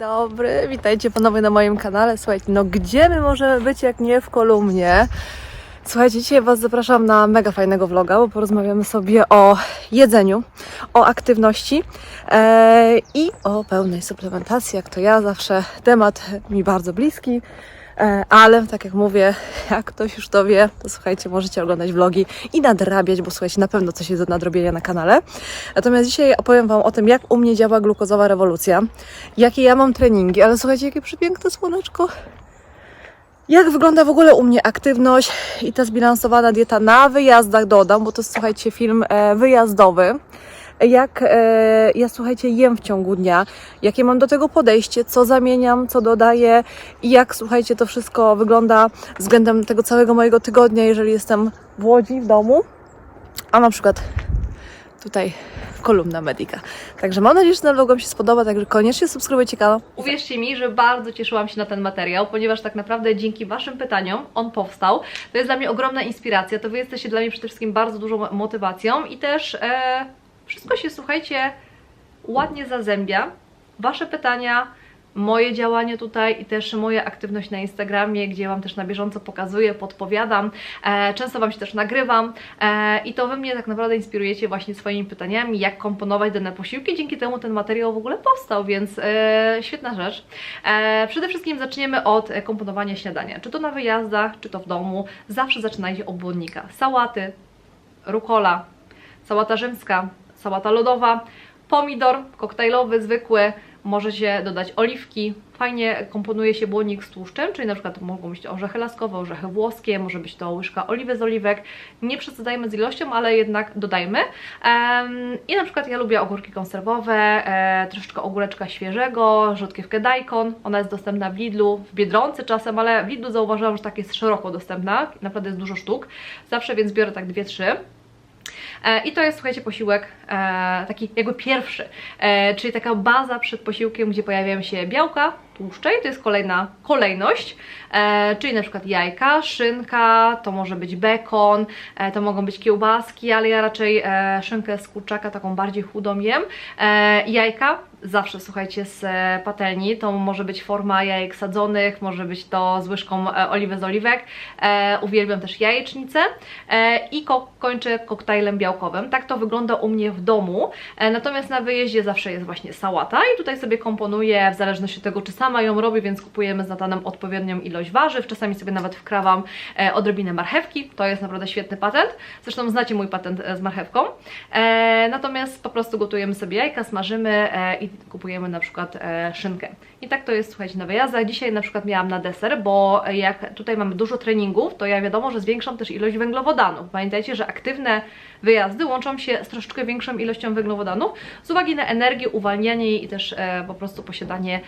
dobry, witajcie ponownie na moim kanale. Słuchajcie, no gdzie my możemy być jak nie w kolumnie? Słuchajcie, dzisiaj Was zapraszam na mega fajnego vloga, bo porozmawiamy sobie o jedzeniu, o aktywności e, i o pełnej suplementacji, jak to ja zawsze temat mi bardzo bliski. E, Ale tak jak mówię, jak ktoś już to wie, to słuchajcie, możecie oglądać vlogi i nadrabiać, bo słuchajcie, na pewno coś jest do nadrobienia na kanale. Natomiast dzisiaj opowiem Wam o tym, jak u mnie działa glukozowa rewolucja, jakie ja mam treningi, ale słuchajcie, jakie przepiękne słoneczko. Jak wygląda w ogóle u mnie aktywność i ta zbilansowana dieta na wyjazdach dodam, bo to jest, słuchajcie, film e, wyjazdowy. Jak e, ja, słuchajcie, jem w ciągu dnia, jakie mam do tego podejście, co zamieniam, co dodaję i jak, słuchajcie, to wszystko wygląda względem tego całego mojego tygodnia, jeżeli jestem w Łodzi, w domu, a na przykład tutaj kolumna Medica. Także mam nadzieję, że ten vlog się spodoba, także koniecznie subskrybujcie kanał. Uwierzcie mi, że bardzo cieszyłam się na ten materiał, ponieważ tak naprawdę dzięki Waszym pytaniom on powstał. To jest dla mnie ogromna inspiracja, to Wy jesteście dla mnie przede wszystkim bardzo dużą mo- motywacją i też e, wszystko się, słuchajcie, ładnie zazębia. Wasze pytania, moje działanie tutaj i też moja aktywność na Instagramie, gdzie Wam też na bieżąco pokazuję, podpowiadam, e, często Wam się też nagrywam. E, i to Wy mnie tak naprawdę inspirujecie właśnie swoimi pytaniami, jak komponować dane posiłki, dzięki temu ten materiał w ogóle powstał, więc e, świetna rzecz. E, przede wszystkim zaczniemy od e, komponowania śniadania, czy to na wyjazdach, czy to w domu, zawsze zaczynajcie od błonnika, sałaty, rukola, sałata rzymska, sałata lodowa, pomidor koktajlowy, zwykły, możecie dodać oliwki. Fajnie komponuje się błonik z tłuszczem, czyli na przykład mogą być orzechy laskowe, orzechy włoskie, może być to łyżka oliwy z oliwek. Nie przesadzajmy z ilością, ale jednak dodajmy. Em, I na przykład ja lubię ogórki konserwowe, e, troszeczkę ogóreczka świeżego, rzodkiewkę daikon. Ona jest dostępna w Lidlu, w Biedronce czasem, ale w Lidlu zauważyłam, że tak jest szeroko dostępna. Naprawdę jest dużo sztuk. Zawsze więc biorę tak dwie, trzy. E, I to jest, słuchajcie, posiłek e, taki jakby pierwszy, e, czyli taka baza przed posiłkiem, gdzie pojawiają się białka, tłuszcze i to jest kolejna kolejność, czyli na przykład jajka, szynka, to może być bekon, to mogą być kiełbaski, ale ja raczej szynkę z kurczaka taką bardziej chudą jem. Jajka, zawsze słuchajcie z e, patelni, to może być forma jajek sadzonych, może być to z łyżką e, oliwy z oliwek, e, uwielbiam też jajecznicę i ko kończę koktajlem białkowym. Tak to wygląda u mnie w domu, natomiast na wyjeździe zawsze jest właśnie sałata i tutaj sobie komponuję w zależności od tego, czy sama ją robię, więc kupujemy z Natanem odpowiednią ilość warzyw, czasami sobie nawet wkrawam odrobinę marchewki, to jest naprawdę świetny patent, zresztą znacie mój patent z marchewką, natomiast po prostu gotujemy sobie jajka, smażymy e, kupujemy na przykład e, szynkę. I tak to jest, słuchajcie, na wyjazdach. Dzisiaj na przykład miałam na deser, bo jak tutaj mamy dużo treningów, to ja wiadomo, że zwiększam też ilość węglowodanów. Pamiętajcie, że aktywne wyjazdy łączą się z troszeczkę większą ilością węglowodanów z uwagi na energię, uwalnianie jej i też e, po prostu posiadanie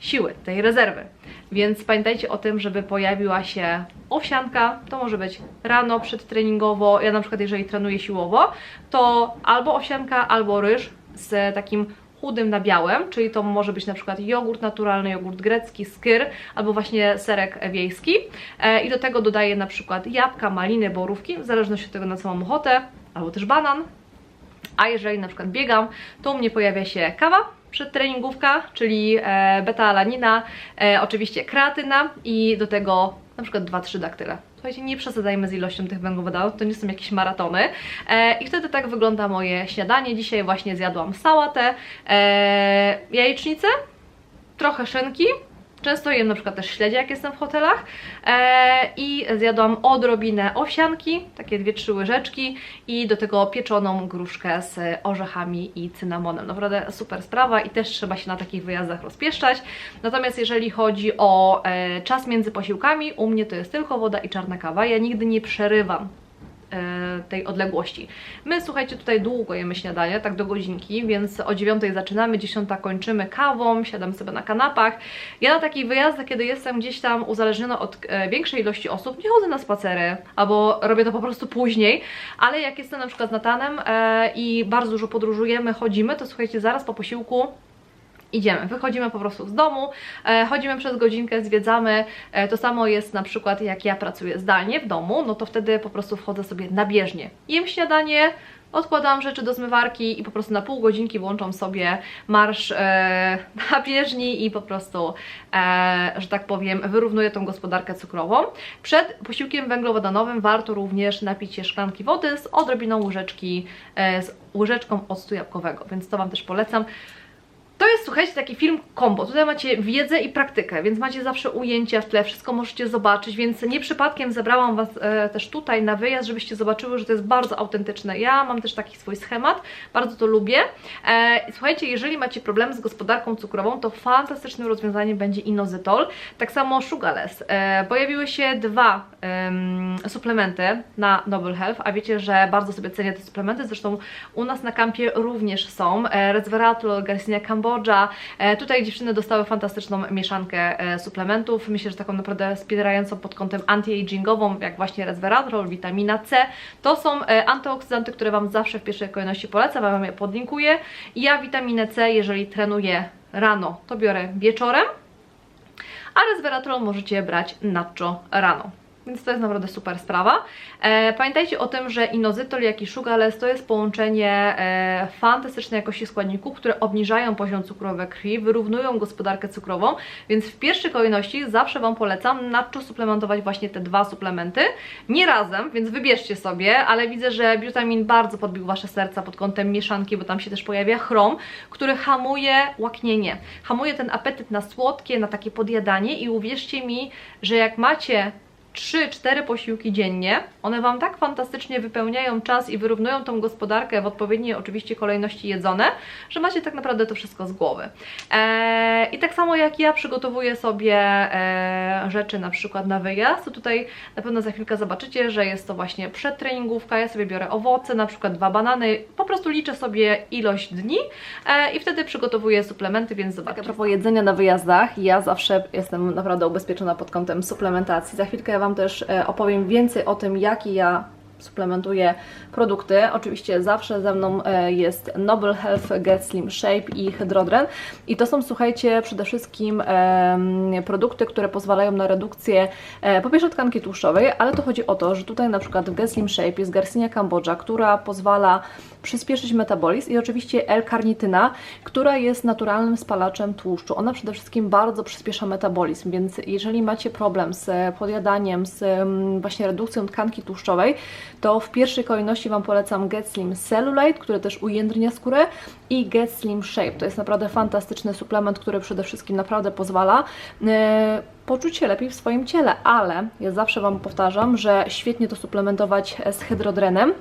siły, tej rezerwy. Więc pamiętajcie o tym, żeby pojawiła się owsianka, to może być rano przedtreningowo, ja na przykład jeżeli trenuję siłowo, to albo owsianka, albo ryż z takim chudym nabiałem, czyli to może być na przykład jogurt naturalny, jogurt grecki, skyr, albo właśnie serek wiejski e, i do tego dodaję na przykład jabłka, maliny, borówki, w zależności od tego na co mam ochotę, albo też banan, a jeżeli na przykład biegam, to u mnie pojawia się kawa przedtreningówka, czyli e, beta-alanina, e, oczywiście kreatyna i do tego na przykład 2-3 daktyle. Słuchajcie, nie przesadzajmy z ilością tych węglowodanów, to nie są jakieś maratony. E, I wtedy tak wygląda moje śniadanie. Dzisiaj właśnie zjadłam sałatę, e, jajecznicę, trochę szynki, Często jem na przykład też śledzie, jak jestem w hotelach e, i zjadłam odrobinę owsianki, takie dwie, trzy łyżeczki i do tego pieczoną gruszkę z orzechami i cynamonem. Naprawdę super sprawa i też trzeba się na takich wyjazdach rozpieszczać. Natomiast jeżeli chodzi o e, czas między posiłkami, u mnie to jest tylko woda i czarna kawa. Ja nigdy nie przerywam tej odległości. My, słuchajcie, tutaj długo jemy śniadanie, tak do godzinki, więc o 9 zaczynamy, 10 kończymy kawą, siadam sobie na kanapach. Ja na takich wyjazdach, kiedy jestem gdzieś tam uzależniona od e, większej ilości osób, nie chodzę na spacery, albo robię to po prostu później, ale jak jestem na przykład z Natanem e, i bardzo dużo podróżujemy, chodzimy, to słuchajcie, zaraz po posiłku idziemy, wychodzimy po prostu z domu, e, chodzimy przez godzinkę, zwiedzamy. E, to samo jest na przykład jak ja pracuję zdalnie w domu, no to wtedy po prostu wchodzę sobie na bieżnię. Jem śniadanie, odkładam rzeczy do zmywarki i po prostu na pół godzinki włączam sobie marsz e, na bieżni i po prostu, e, że tak powiem, wyrównuję tą gospodarkę cukrową. Przed posiłkiem węglowodanowym warto również napić się szklanki wody z odrobiną łyżeczki, e, z łyżeczką octu jabłkowego, więc to Wam też polecam. To jest, słuchajcie, taki film kombo. Tutaj macie wiedzę i praktykę, więc macie zawsze ujęcia w tle, wszystko możecie zobaczyć, więc nie przypadkiem zebrałam Was e, też tutaj na wyjazd, żebyście zobaczyły, że to jest bardzo autentyczne. Ja mam też taki swój schemat, bardzo to lubię. E, słuchajcie, jeżeli macie problemy z gospodarką cukrową, to fantastycznym rozwiązaniem będzie inozytol. Tak samo Sugarless. E, pojawiły się dwa em, suplementy na Noble Health, a wiecie, że bardzo sobie cenię te suplementy, zresztą u nas na kampie również są. E, Resveratrol, Garcinia Cambodża. E, tutaj dziewczyny dostały fantastyczną mieszankę e, suplementów. Myślę, że taką naprawdę wspierającą pod kątem anti-agingową, jak właśnie resveratrol, witamina C. To są e, antyoksydanty, które Wam zawsze w pierwszej kolejności polecam, Wam je podlinkuję. Ja witaminę C, jeżeli trenuję rano, to biorę wieczorem, a resveratrol możecie brać nacho rano. Więc to jest naprawdę super sprawa. E, pamiętajcie o tym, że inozytol, jak i sugarless to jest połączenie e, fantastycznej jakości składników, które obniżają poziom cukru we krwi, wyrównują gospodarkę cukrową, więc w pierwszej kolejności zawsze Wam polecam nacho suplementować właśnie te dwa suplementy. Nie razem, więc wybierzcie sobie, ale widzę, że Butamin bardzo podbił Wasze serca pod kątem mieszanki, bo tam się też pojawia chrom, który hamuje łaknienie, hamuje ten apetyt na słodkie, na takie podjadanie i uwierzcie mi, że jak macie 3-4 posiłki dziennie. One Wam tak fantastycznie wypełniają czas i wyrównują tą gospodarkę w odpowiedniej oczywiście kolejności jedzone, że macie tak naprawdę to wszystko z głowy. Eee, I tak samo jak ja przygotowuję sobie e, rzeczy na przykład na wyjazd, to tutaj na pewno za chwilkę zobaczycie, że jest to właśnie przedtreningówka, ja sobie biorę owoce, na przykład dwa banany, po prostu liczę sobie ilość dni e, i wtedy przygotowuję suplementy, więc zobaczcie. A propos jedzenia na wyjazdach, ja zawsze jestem naprawdę ubezpieczona pod kątem suplementacji. Za chwilkę ja Wam też e, opowiem więcej o tym, jakie ja suplementuję produkty. Oczywiście zawsze ze mną e, jest Noble Health Get Slim Shape i Hydrodren. I to są, słuchajcie, przede wszystkim produkty, które pozwalają na redukcję e, po pierwsze tkanki tłuszczowej, ale to chodzi o to, że tutaj na przykład w Get Slim Shape jest Garcinia Cambodża, która pozwala przyspieszyć metabolizm i oczywiście L-karnityna, która jest naturalnym spalaczem tłuszczu. Ona przede wszystkim bardzo przyspiesza metabolizm, więc jeżeli macie problem z podjadaniem, z mm, właśnie redukcją tkanki tłuszczowej, to w pierwszej kolejności Wam polecam Get Slim Cellulite, który też ujędrnia skórę i Get Slim Shape. To jest naprawdę fantastyczny suplement, który przede wszystkim naprawdę pozwala e, poczuć się lepiej w swoim ciele, ale ja zawsze Wam powtarzam, że świetnie to suplementować z hydrodrenem,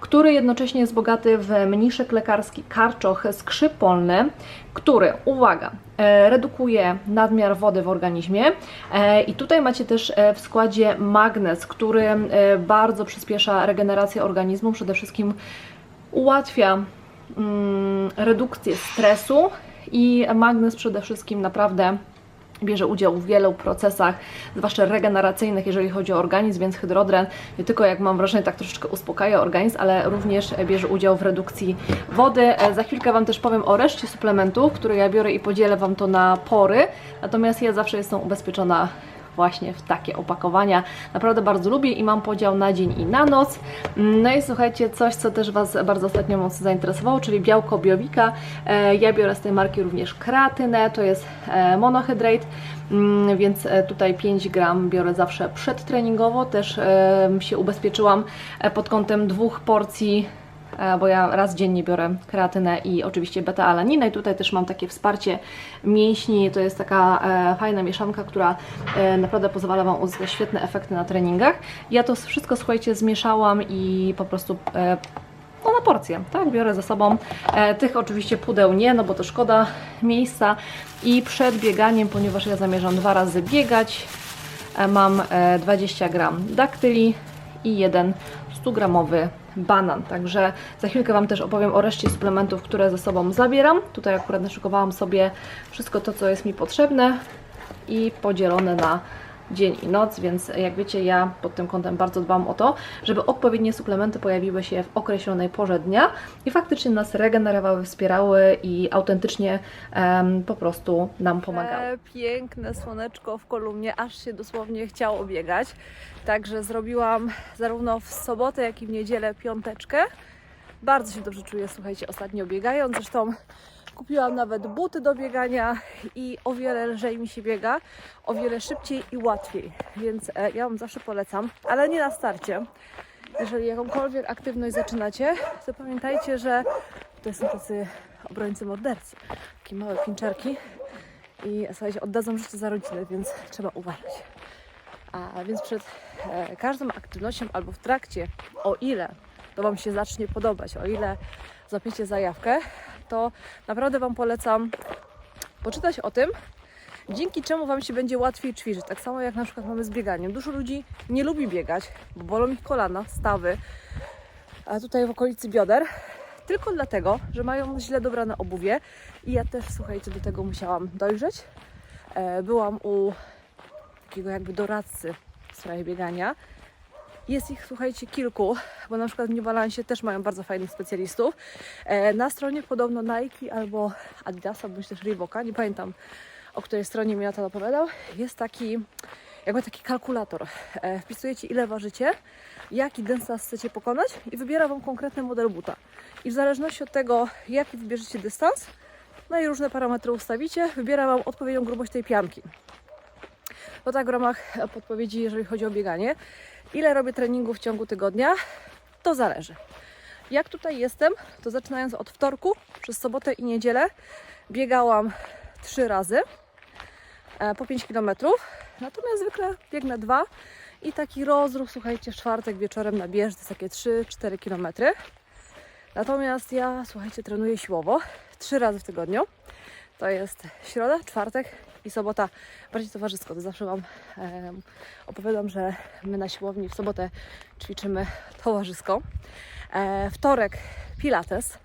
który jednocześnie jest bogaty w mniszek lekarski karczoch skrzypolny, który, uwaga, e, redukuje nadmiar wody w organizmie. E, i tutaj macie też e, w składzie magnez, który bardzo przyspiesza regenerację organizmu, przede wszystkim ułatwia mm, redukcję stresu i magnez przede wszystkim naprawdę bierze udział w wielu procesach, zwłaszcza regeneracyjnych, jeżeli chodzi o organizm, więc hydrodren nie tylko, jak mam wrażenie, tak troszeczkę uspokaja organizm, ale również bierze udział w redukcji wody. E, Za chwilkę Wam też powiem o reszcie suplementów, które ja biorę i podzielę Wam to na pory, natomiast ja zawsze jestem ubezpieczona właśnie w takie opakowania. Naprawdę bardzo lubię i mam podział na dzień i na noc. No i słuchajcie, coś, co też Was bardzo ostatnio mocno zainteresowało, czyli białko biowika. E, Ja biorę z tej marki również kreatynę, to jest e, monohydrate, mm, więc e, tutaj 5 gram biorę zawsze przedtreningowo. Też się ubezpieczyłam pod kątem dwóch porcji bo ja raz dziennie biorę kreatynę i oczywiście beta-alaninę i tutaj też mam takie wsparcie mięśni, to jest taka e, fajna mieszanka, która e, naprawdę pozwala Wam uzyskać świetne efekty na treningach. Ja to wszystko, słuchajcie, zmieszałam i po prostu e, no na porcję, tak, biorę ze sobą. E, tych oczywiście pudeł nie, no bo to szkoda miejsca i przed bieganiem, ponieważ ja zamierzam dwa razy biegać, e, mam e, 20 gram daktyli i jeden 100-gramowy banan. Także za chwilkę Wam też opowiem o reszcie suplementów, które ze sobą zabieram. Tutaj akurat naszykowałam sobie wszystko to, co jest mi potrzebne i podzielone na dzień i noc, więc jak wiecie, ja pod tym kątem bardzo dbam o to, żeby odpowiednie suplementy pojawiły się w określonej porze dnia i faktycznie nas regenerowały, wspierały i autentycznie em, po prostu nam pomagały. Piękne słoneczko w kolumnie, aż się dosłownie chciało biegać. Także zrobiłam zarówno w sobotę, jak i w niedzielę piąteczkę. Bardzo się dobrze czuję, słuchajcie, ostatnio biegając. Zresztą kupiłam nawet buty do biegania i o wiele lżej mi się biega, o wiele szybciej i łatwiej. Więc e, ja Wam zawsze polecam, ale nie na starcie. Jeżeli jakąkolwiek aktywność zaczynacie, to pamiętajcie, że to są tacy obrońcy mordercy, takie małe pinczerki i słuchajcie, oddadzą życie za rodzinę, więc trzeba uważać. A więc przed e, każdą aktywnością albo w trakcie, o ile to Wam się zacznie podobać, o ile złapiecie zajawkę, to naprawdę Wam polecam poczytać o tym, dzięki czemu Wam się będzie łatwiej ćwiczyć. Tak samo jak na przykład mamy z bieganiem. Dużo ludzi nie lubi biegać, bo bolą ich kolana, stawy, a tutaj w okolicy bioder, tylko dlatego, że mają źle dobrane obuwie i ja też, słuchajcie, do tego musiałam dojrzeć. E, Byłam u takiego jakby doradcy w sprawie biegania. Jest ich, słuchajcie, kilku, bo na przykład w New Balance też mają bardzo fajnych specjalistów. E, Na stronie podobno Nike albo Adidasa, bądź też Reeboka, nie pamiętam o której stronie mi na to opowiadał, jest taki jakby taki kalkulator. E, Wpisujecie ile ważycie, jaki dystans chcecie pokonać i wybiera Wam konkretny model buta. I w zależności od tego, jaki wybierzecie dystans, no i różne parametry ustawicie, wybiera Wam odpowiednią grubość tej pianki. To tak w ramach podpowiedzi, jeżeli chodzi o bieganie. Ile robię treningów w ciągu tygodnia? To zależy. Jak tutaj jestem, to zaczynając od wtorku, przez sobotę i niedzielę biegałam trzy razy e, po 5 km. Natomiast zwykle biegnę dwa i taki rozruch, słuchajcie, w czwartek wieczorem na bież, to jest takie 3-4 km. Natomiast ja, słuchajcie, trenuję siłowo trzy razy w tygodniu. To jest środa, czwartek i sobota bardziej towarzysko. To zawsze Wam em, opowiadam, że my na siłowni w sobotę ćwiczymy towarzysko. E, wtorek pilates,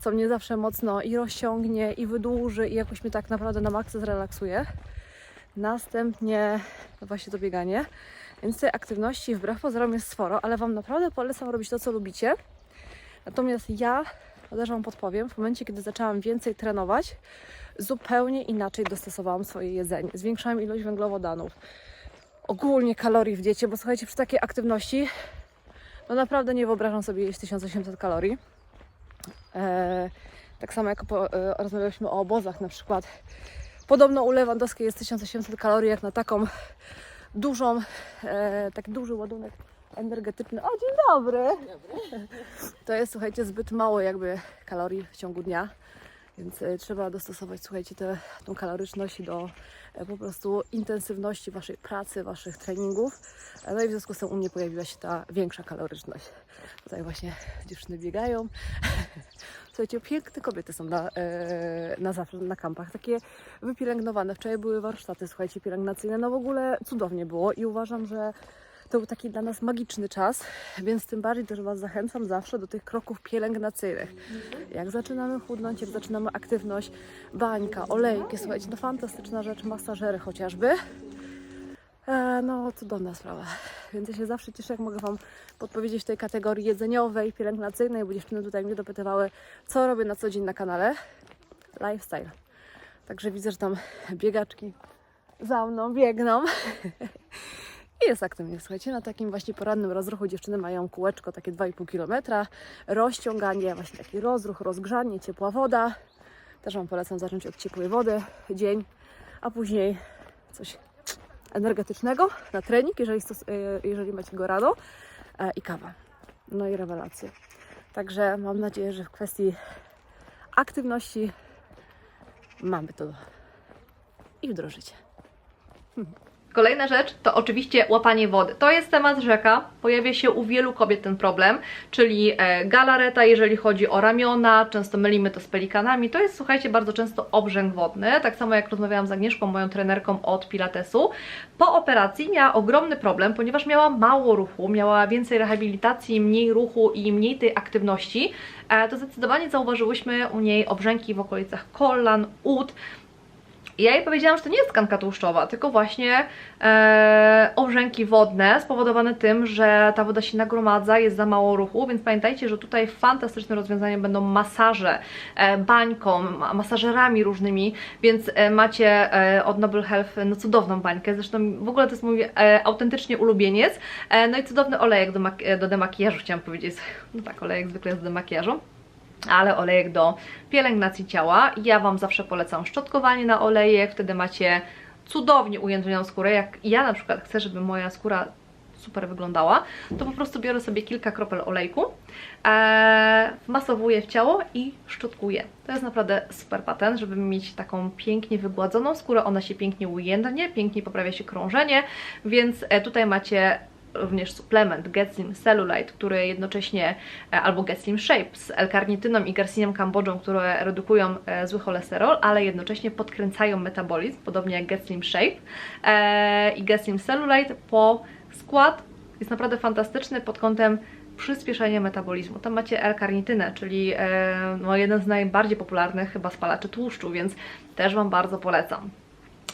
co mnie zawsze mocno i rozciągnie, i wydłuży, i jakoś mnie tak naprawdę na maksa zrelaksuje. Następnie właśnie to bieganie. Więc tej aktywności wbrew pozorom jest sporo, ale Wam naprawdę polecam robić to, co lubicie. Natomiast ja, też Wam podpowiem, w momencie, kiedy zaczęłam więcej trenować, zupełnie inaczej dostosowałam swoje jedzenie. Zwiększałam ilość węglowodanów, ogólnie kalorii w diecie, bo słuchajcie, przy takiej aktywności no naprawdę nie wyobrażam sobie jeść 1800 kalorii. Eee, tak samo jak po, e, rozmawialiśmy o obozach na przykład. Podobno u Lewandowskiej jest 1800 kalorii jak na taką dużą, e, taki duży ładunek energetyczny. O, dzień dobry! To jest, słuchajcie, zbyt mało jakby kalorii w ciągu dnia, więc e, trzeba dostosować, słuchajcie, tę tą kaloryczność do e, po prostu intensywności Waszej pracy, Waszych treningów. E, No i w związku z tym u mnie pojawiła się ta większa kaloryczność. Tutaj właśnie dziewczyny biegają. Słuchajcie, piękne kobiety są na, na zawsze na kampach, takie wypielęgnowane. Wczoraj były warsztaty, słuchajcie, pielęgnacyjne. No w ogóle cudownie było i uważam, że to był taki dla nas magiczny czas, więc tym bardziej też Was zachęcam zawsze do tych kroków pielęgnacyjnych. Jak zaczynamy chudnąć, jak zaczynamy aktywność, bańka, olejki, słuchajcie, no fantastyczna rzecz, masażery chociażby. E, no, cudowna sprawa. Więc ja się zawsze cieszę, jak mogę Wam podpowiedzieć tej kategorii jedzeniowej, pielęgnacyjnej, bo dziewczyny tutaj mnie dopytywały, co robię na co dzień na kanale. Lifestyle. Także widzę, że tam biegaczki za mną biegną. I jest aktywnie, słuchajcie, na takim właśnie porannym rozruchu dziewczyny mają kółeczko takie 2,5 km, rozciąganie, właśnie taki rozruch, rozgrzanie, ciepła woda. Też Wam polecam zacząć od ciepłej wody dzień, a później coś energetycznego na trening, jeżeli, stos- e, jeżeli macie go rano e, i kawa. No i rewelacje. Także mam nadzieję, że w kwestii aktywności mamy to i wdrożycie. Kolejna rzecz to oczywiście łapanie wody. To jest temat rzeka, pojawia się u wielu kobiet ten problem, czyli e, galareta, jeżeli chodzi o ramiona, często mylimy to z pelikanami. To jest, słuchajcie, bardzo często obrzęk wodny. Tak samo jak rozmawiałam z Agnieszką, moją trenerką od Pilatesu. Po operacji miała ogromny problem, ponieważ miała mało ruchu, miała więcej rehabilitacji, mniej ruchu i mniej tej aktywności. E, to zdecydowanie zauważyłyśmy u niej obrzęki w okolicach kolan, ud, ja jej powiedziałam, że to nie jest tkanka tłuszczowa, tylko właśnie e, obrzęki wodne spowodowane tym, że ta woda się nagromadza, jest za mało ruchu, więc pamiętajcie, że tutaj fantastycznym rozwiązaniem będą masaże e, bańką, ma- masażerami różnymi, więc e, macie e, od Noble Health no, cudowną bańkę, zresztą w ogóle to jest mój e, autentycznie ulubieniec, e, no i cudowny olejek do, do demakijażu chciałam powiedzieć, no tak, olejek zwykle jest do demakijażu ale olejek do pielęgnacji ciała. Ja Wam zawsze polecam szczotkowanie na olejek, wtedy macie cudownie ujędrzoną skórę. Jak ja na przykład chcę, żeby moja skóra super wyglądała, to po prostu biorę sobie kilka kropel olejku, e, wmasowuję w ciało i szczotkuję. To jest naprawdę super patent, żeby mieć taką pięknie wygładzoną skórę, ona się pięknie ujędrnie, pięknie poprawia się krążenie, więc e, tutaj macie również suplement Get Slim Cellulite, który jednocześnie, e, albo Get Slim Shape z L-karnityną i garcinium kambodżą, które redukują e, zły cholesterol, ale jednocześnie podkręcają metabolizm, podobnie jak Get Slim Shape e, i Get Slim Cellulite po skład jest naprawdę fantastyczny pod kątem przyspieszenia metabolizmu. Tam macie L-karnitynę, czyli no, jeden z najbardziej popularnych chyba spalaczy tłuszczu, więc też Wam bardzo polecam.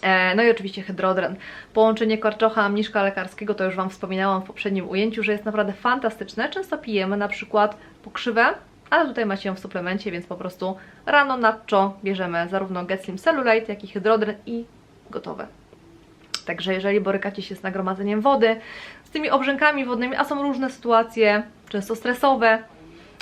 E, No i oczywiście hydrodren. Połączenie karczocha, mniszka lekarskiego, to już Wam wspominałam w poprzednim ujęciu, że jest naprawdę fantastyczne. Często pijemy na przykład pokrzywę, ale tutaj macie ją w suplemencie, więc po prostu rano na czo bierzemy zarówno Getslim Cellulite, jak i hydrodren i gotowe. Także jeżeli borykacie się z nagromadzeniem wody, z tymi obrzękami wodnymi, a są różne sytuacje, często stresowe,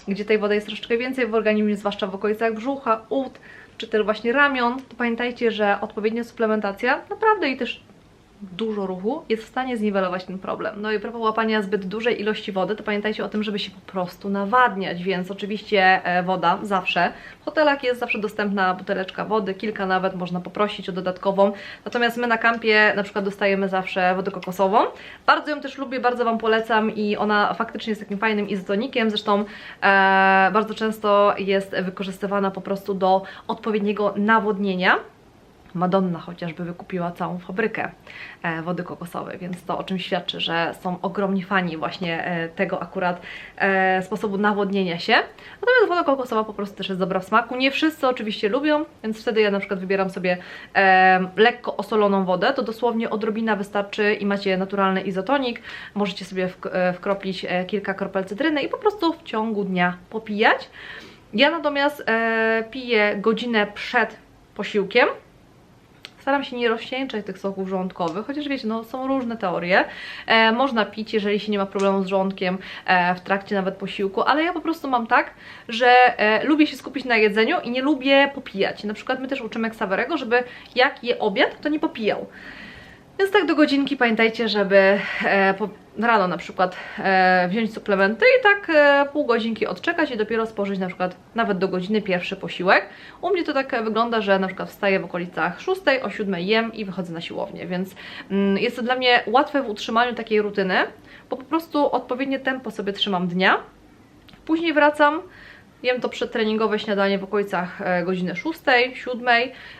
gdzie tej wody jest troszeczkę więcej w organizmie, zwłaszcza w okolicach brzucha, ud, czy też właśnie ramion, to pamiętajcie, że odpowiednia suplementacja naprawdę i też dużo ruchu jest w stanie zniwelować ten problem. No i propos łapania zbyt dużej ilości wody, to pamiętajcie o tym, żeby się po prostu nawadniać, więc oczywiście e, woda zawsze. W hotelach jest zawsze dostępna buteleczka wody, kilka nawet można poprosić o dodatkową. Natomiast my na kampie na przykład dostajemy zawsze wodę kokosową. Bardzo ją też lubię, bardzo Wam polecam i ona faktycznie jest takim fajnym izotonikiem. Zresztą e, bardzo często jest wykorzystywana po prostu do odpowiedniego nawodnienia. Madonna chociażby wykupiła całą fabrykę e, wody kokosowej, więc to o czym świadczy, że są ogromni fani właśnie e, tego akurat e, sposobu nawodnienia się. Natomiast woda kokosowa po prostu też jest dobra w smaku. Nie wszyscy oczywiście lubią, więc wtedy ja na przykład wybieram sobie lekko osoloną wodę, to dosłownie odrobina wystarczy i macie naturalny izotonik. Możecie sobie wk- wkroplić kilka kropel cytryny i po prostu w ciągu dnia popijać. Ja natomiast piję godzinę przed posiłkiem. Staram się nie rozcieńczać tych soków żołądkowych, chociaż wiecie, no są różne teorie. E, można pić, jeżeli się nie ma problemu z żołądkiem e, w trakcie nawet posiłku, ale ja po prostu mam tak, że e, lubię się skupić na jedzeniu i nie lubię popijać. Na przykład my też uczymy Ksawerego, żeby jak je obiad, to nie popijał. Więc tak do godzinki pamiętajcie, żeby e, rano na przykład e, wziąć suplementy i tak e, pół godzinki odczekać i dopiero spożyć na przykład nawet do godziny pierwszy posiłek. U mnie to tak wygląda, że na przykład wstaję w okolicach 6, o 7 jem i wychodzę na siłownię, więc mm, jest to dla mnie łatwe w utrzymaniu takiej rutyny, bo po prostu odpowiednie tempo sobie trzymam dnia. Później wracam, Jem to przedtreningowe śniadanie w okolicach e, godziny 6, 7,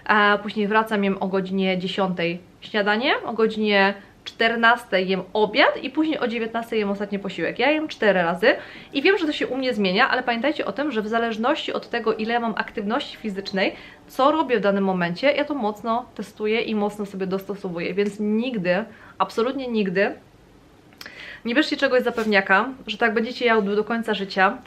a później wracam, jem o godzinie 10 śniadanie, o godzinie 14 jem obiad i później o 19 jem ostatni posiłek. Ja jem 4 razy i wiem, że to się u mnie zmienia, ale pamiętajcie o tym, że w zależności od tego, ile mam aktywności fizycznej, co robię w danym momencie, ja to mocno testuję i mocno sobie dostosowuję, więc nigdy, absolutnie nigdy nie bierzcie czegoś za pewniaka, że tak będziecie jadły do końca życia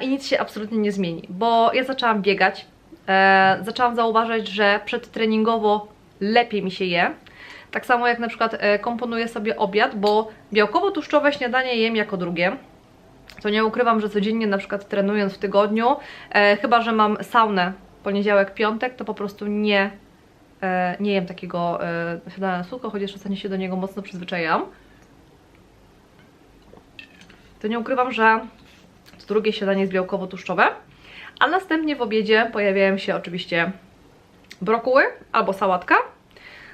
i nic się absolutnie nie zmieni, bo ja zaczęłam biegać, e, zaczęłam zauważać, że przedtreningowo lepiej mi się je, tak samo jak na przykład e, komponuję sobie obiad, bo białkowo-tłuszczowe śniadanie jem jako drugie, to nie ukrywam, że codziennie na przykład trenując w tygodniu, e, chyba, że mam saunę poniedziałek, piątek, to po prostu nie, e, nie jem takiego e, śniadania na sucho, chociaż ostatnio się do niego mocno przyzwyczaiłam to nie ukrywam, że to drugie śniadanie jest białkowo-tłuszczowe, a następnie w obiedzie pojawiają się oczywiście brokuły albo sałatka.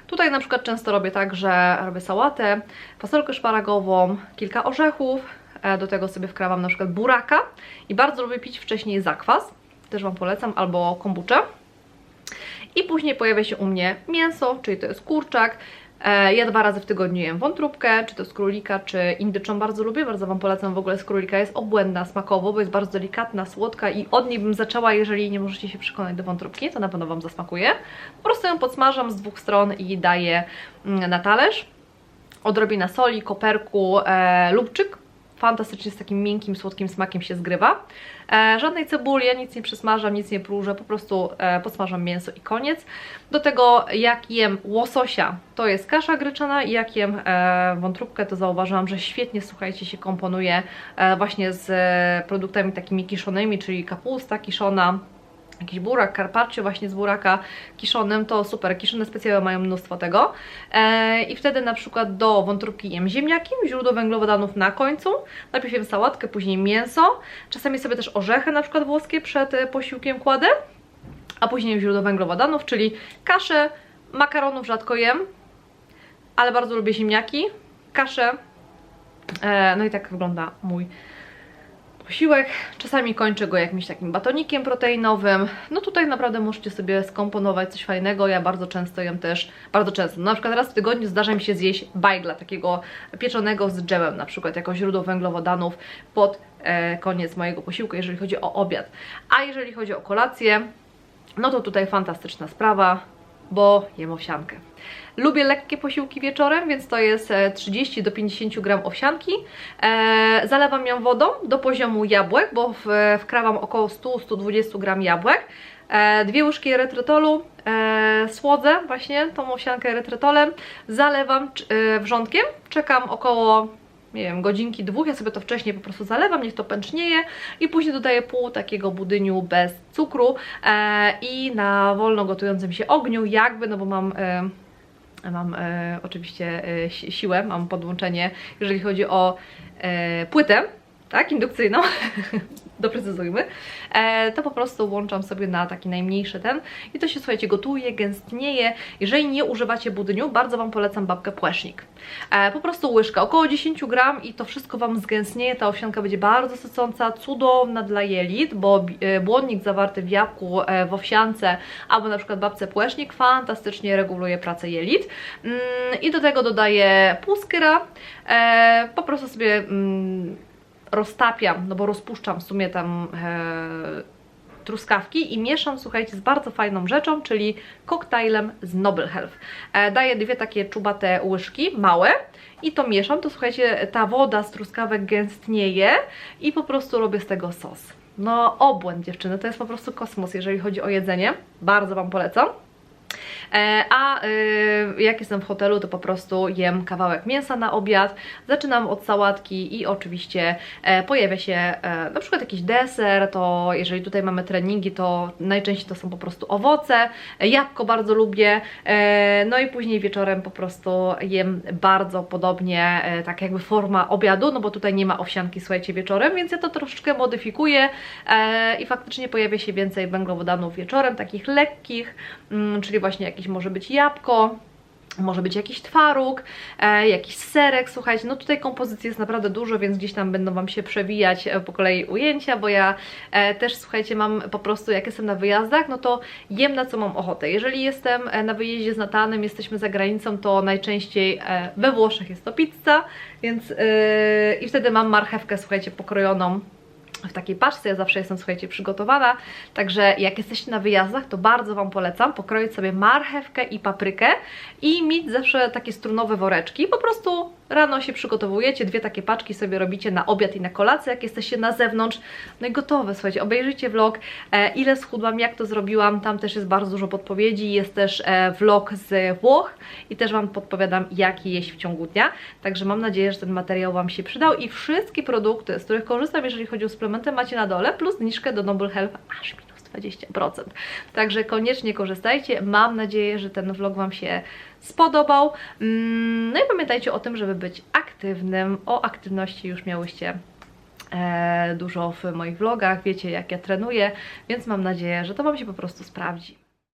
Tutaj na przykład często robię tak, że robię sałatę, fasolkę szparagową, kilka orzechów, e, do tego sobie wkrawam na przykład buraka i bardzo lubię pić wcześniej zakwas, też Wam polecam, albo kombuczę. I później pojawia się u mnie mięso, czyli to jest kurczak, Ja dwa razy w tygodniu jem wątróbkę, czy to z królika, czy indyczą bardzo lubię, bardzo Wam polecam w ogóle z królika, jest obłędna smakowo, bo jest bardzo delikatna, słodka i od niej bym zaczęła, jeżeli nie możecie się przekonać do wątróbki, to na pewno Wam zasmakuje. Po prostu ją podsmażam z dwóch stron i daję mm, na talerz. Odrobina soli, koperku, e, lubczyk, fantastycznie z takim miękkim, słodkim smakiem się zgrywa. E, żadnej cebuli, ja nic nie przysmażam, nic nie próżę, po prostu e, podsmażam mięso i koniec. Do tego jak jem łososia, to jest kasza gryczana i jak jem e, wątróbkę, to zauważyłam, że świetnie, słuchajcie, się komponuje e, właśnie z e, produktami takimi kiszonymi, czyli kapusta kiszona, jakiś burak, carpaccio właśnie z buraka kiszonym, to super, kiszone specjalne mają mnóstwo tego. E, i wtedy na przykład do wątróbki jem ziemniaki, źródło węglowodanów na końcu, najpierw jem sałatkę, później mięso, czasami sobie też orzechy na przykład włoskie przed e, posiłkiem kładę, a później źródło węglowodanów, czyli kaszę, makaronów rzadko jem, ale bardzo lubię ziemniaki, kaszę, e, no i tak wygląda mój posiłek. Czasami kończę go jakimś takim batonikiem proteinowym. No tutaj naprawdę możecie sobie skomponować coś fajnego. Ja bardzo często jem też, bardzo często, na przykład raz w tygodniu zdarza mi się zjeść bajgla, takiego pieczonego z dżemem, na przykład jako źródło węglowodanów pod e, koniec mojego posiłku, jeżeli chodzi o obiad. A jeżeli chodzi o kolację, no to tutaj fantastyczna sprawa, bo jem owsiankę. Lubię lekkie posiłki wieczorem, więc to jest e, 30 do 50 gram owsianki. E, zalewam ją wodą do poziomu jabłek, bo w, wkrawam około 100-120 gram jabłek. E, dwie łyżki erytrytolu, e, słodzę właśnie tą owsiankę erytrytolem, zalewam e, wrzątkiem, czekam około nie wiem, godzinki, dwóch, ja sobie to wcześniej po prostu zalewam, niech to pęcznieje i później dodaję pół takiego budyniu bez cukru e, i na wolno gotującym się ogniu jakby, no bo mam... E, Mam e, oczywiście e, si- siłę, mam podłączenie, jeżeli chodzi o e, płytę, tak, indukcyjną, doprecyzujmy, e, to po prostu włączam sobie na taki najmniejszy ten i to się, słuchajcie, gotuje, gęstnieje. Jeżeli nie używacie budyniu, bardzo Wam polecam babkę płesznik. E, po prostu łyżka, około 10 gram i to wszystko Wam zgęstnieje, ta owsianka będzie bardzo sycąca, cudowna dla jelit, bo e, błonnik zawarty w jabłku, e, w owsiance albo na przykład babce płesznik fantastycznie reguluje pracę jelit. Mm, I do tego dodaję pół skyra, e, po prostu sobie mm, roztapiam, no bo rozpuszczam w sumie tam e, truskawki i mieszam, słuchajcie, z bardzo fajną rzeczą, czyli koktajlem z Noble Health. E, daję dwie takie czubate łyżki, małe i to mieszam, to słuchajcie, ta woda z truskawek gęstnieje i po prostu robię z tego sos. No obłęd dziewczyny, to jest po prostu kosmos, jeżeli chodzi o jedzenie. Bardzo Wam polecam. E, A y, jak jestem w hotelu, to po prostu jem kawałek mięsa na obiad, zaczynam od sałatki i oczywiście e, pojawia się e, na przykład jakiś deser, to jeżeli tutaj mamy treningi, to najczęściej to są po prostu owoce, jabłko bardzo lubię, no i później wieczorem po prostu jem bardzo podobnie, tak jakby forma obiadu, no bo tutaj nie ma owsianki, słuchajcie, wieczorem, więc ja to troszeczkę modyfikuję i faktycznie pojawia się więcej węglowodanów wieczorem, takich lekkich, mm, czyli właśnie jakieś może być jabłko, może być jakiś twaróg, e, jakiś serek, słuchajcie, no tutaj kompozycji jest naprawdę dużo, więc gdzieś tam będą Wam się przewijać e, po kolei ujęcia, bo ja e, też, słuchajcie, mam po prostu, jak jestem na wyjazdach, no to jem na co mam ochotę. Jeżeli jestem e, na wyjeździe z Natanem, jesteśmy za granicą, to najczęściej e, we Włoszech jest to pizza, więc e, i wtedy mam marchewkę, słuchajcie, pokrojoną w takiej paczce, ja zawsze jestem, słuchajcie, przygotowana, także jak jesteście na wyjazdach, to bardzo Wam polecam pokroić sobie marchewkę i paprykę i mieć zawsze takie strunowe woreczki, po prostu rano się przygotowujecie, dwie takie paczki sobie robicie na obiad i na kolację, jak jesteście na zewnątrz, no i gotowe, słuchajcie, obejrzyjcie vlog, e, ile schudłam, jak to zrobiłam, tam też jest bardzo dużo podpowiedzi, jest też e, vlog z Włoch i też Wam podpowiadam, jak jeść w ciągu dnia, także mam nadzieję, że ten materiał Wam się przydał i wszystkie produkty, z których korzystam, jeżeli chodzi o suplementy, macie na dole, plus zniżkę do Noble Health aż minus 20%. Także koniecznie korzystajcie. Mam nadzieję, że ten vlog Wam się spodobał. Mm, No i pamiętajcie o tym, żeby być aktywnym. O aktywności już miałyście e, dużo w moich vlogach. Wiecie, jak ja trenuję, więc mam nadzieję, że to Wam się po prostu sprawdzi.